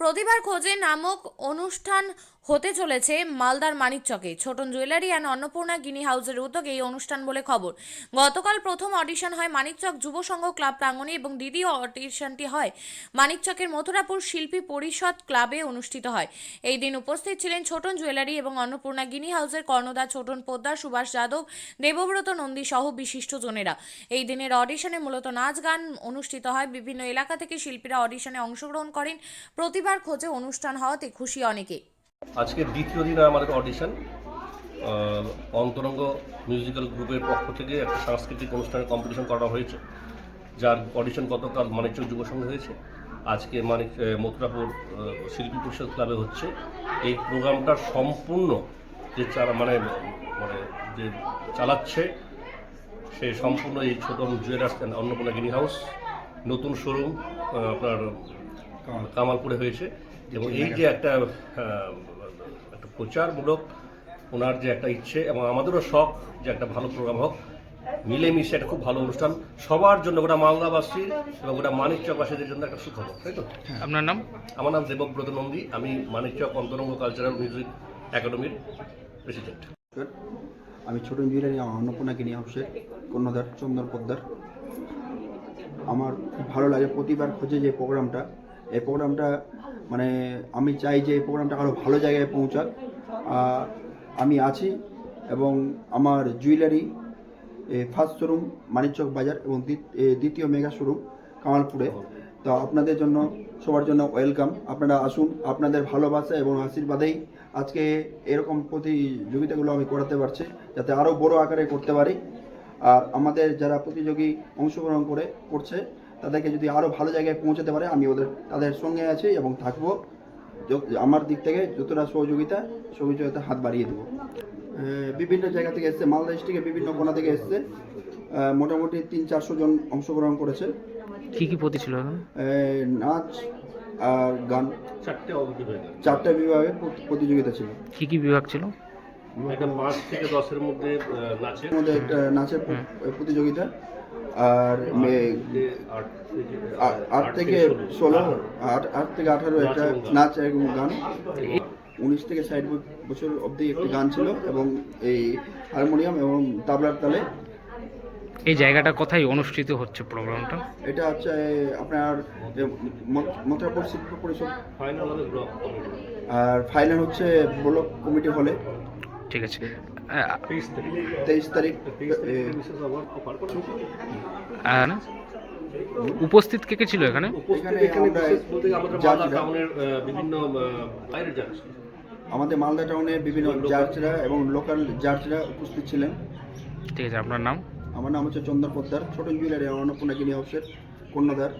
প্রতিভার খোঁজে নামক অনুষ্ঠান হতে চলেছে মালদার মানিকচকে। Chhoton jewellery and Annapurna guinea হাউসের উদ্যোগে এই অনুষ্ঠান বলে খবর। গতকাল প্রথম অডিশন হয় মানিকচক যুব সংঘ ক্লাব প্রাঙ্গণে এবং দ্বিতীয় অডিশনটি হয় মানিকচকের মথুরাপুর শিল্পী পরিষদ ক্লাবে অনুষ্ঠিত হয়। এই দিন উপস্থিত ছিলেন ছোটন জুয়েলারি এবং অন্নপূর্ণা গিনি হাউসের কর্ণদা ছোটন পোদ্দার, সুভাষ যাদব, দেবব্রত নন্দী সহ বিশিষ্টজনেরা। এই দিনের অডিশনে মূলত নাচ গান অনুষ্ঠিত হয়। বিভিন্ন এলাকা থেকে শিল্পীরা অডিশনে অংশগ্রহণ করেন। প্রতিভার খোঁজে অনুষ্ঠান হওয়াতে খুশি অনেকে। আজকে দ্বিতীয় দিনে আমাদের অডিশন অন্তরঙ্গ মিউজিক্যাল গ্রুপের পক্ষ থেকে একটা সাংস্কৃতিক অনুষ্ঠানের কম্পিটিশন করা হয়েছে, যার অডিশন গতকাল মানিকচক যুব সংঘে হয়েছে। আজকে মানিক মথুরাপুর শিল্পী পরিষদ ক্লাবে হচ্ছে। এই প্রোগ্রামটা সম্পূর্ণ যে চালা মানে মানে যে চালাচ্ছে, সে সম্পূর্ণ এই ছোট জুয়েলার্স অন্নপূর্ণা গিনি হাউস নতুন শোরুম আপনার কামালপুরে হয়েছে। এবং এই যে একটা একটা প্রচারমূলক ওনার যে একটা ইচ্ছে এবং আমাদেরও শখ যে একটা ভালো প্রোগ্রাম হোক মিলেমিশে একটা খুব ভালো অনুষ্ঠান সবার জন্য গোটা মালদাবাসী এবং গোটা মানিকচকবাসীদের জন্য একটা সুখবর তাই তো? আপনার নাম? আমার নাম দেবব্রত নন্দী আমি মানিকচক অন্তরঙ্গ কালচারাল মিউজিক একাডেমির প্রেসিডেন্ট। আমি ছোট আমার অন্নপূর্ণা কিনি হাউসের কন্যাদার চন্দন পোদ্দার। আমার খুব ভালো লাগে প্রতিবার খোঁজে যে প্রোগ্রামটা এই প্রোগ্রামটা মানে আমি চাই যে এই প্রোগ্রামটা আরও ভালো জায়গায় পৌঁছাক। আমি আছি এবং আমার জুয়েলারি ফার্স্ট শোরুম মানিকচক বাজার এবং দ্বিত- দ্বিতীয় মেগা শোরুম, কামালপুরে। তো আপনাদের জন্য, সবার জন্য ওয়েলকাম। আপনারা আসুন, আপনাদের ভালোবাসা এবং আশীর্বাদেই আজকে এরকম প্রতিযোগিতাগুলো আমি করাতে পারছি, যাতে আরও বড় আকারে করতে পারি। আর আমাদের যারা প্রতিযোগী অংশগ্রহণ করে, করছে তাদেরকে যদি আরও ভালো জায়গায় পৌঁছাতে পারে আমি ওদের তাদের সঙ্গে আছি এবং থাকব। আমার দিক থেকে যতটা সহযোগিতা সহযোগিতা হাত বাড়িয়ে দেবো। বিভিন্ন জায়গা থেকে এসছে মালদা ডিস্ট্রিক্টের বিভিন্ন কোণা থেকে এসছে। মোটামুটি তিন চারশো জন অংশগ্রহণ করেছে। কি কি প্রতি ছিল নাচ আর গান। চারটা বিভাগে প্রতিযোগিতা ছিল। কি কি বিভাগ ছিল? একটা পাঁচ থেকে দশের মধ্যে নাচের। মধ্যে একটা নাচের প্রতিযোগিতা। আর মে- আট থেকে ষোলো। আট আট থেকে আঠারো একটা নাচ এবং গান। উনিশ থেকে ষাট বছর অবধি একটি গান ছিল এবং এই হারমোনিয়াম এবং তাবলার তালে। এই জায়গাটা কোথায় অনুষ্ঠিত হচ্ছে প্রোগ্রামটা? এটা হচ্ছে আপনার মথুরাপুর শিল্প পরিষদ। আর ফাইনাল হচ্ছে ব্লক কমিটি হলে। ঠিক আছে। তেইশ তারিখ। না? উপস্থিত কে কে ছিল এখানে? আমাদের মালদা টাউনের বিভিন্ন আহ, আমাদের মালদা টাউনের বিভিন্ন জাজরা এবং লোকাল জাজরা উপস্থিত ছিলেন। ঠিক আছে আপনার নাম? আমার নাম হচ্ছে চন্দন পোদ্দার ছোট জুয়েলারি অন্নপূর্ণা গিনি হাউসের কন্যাদার।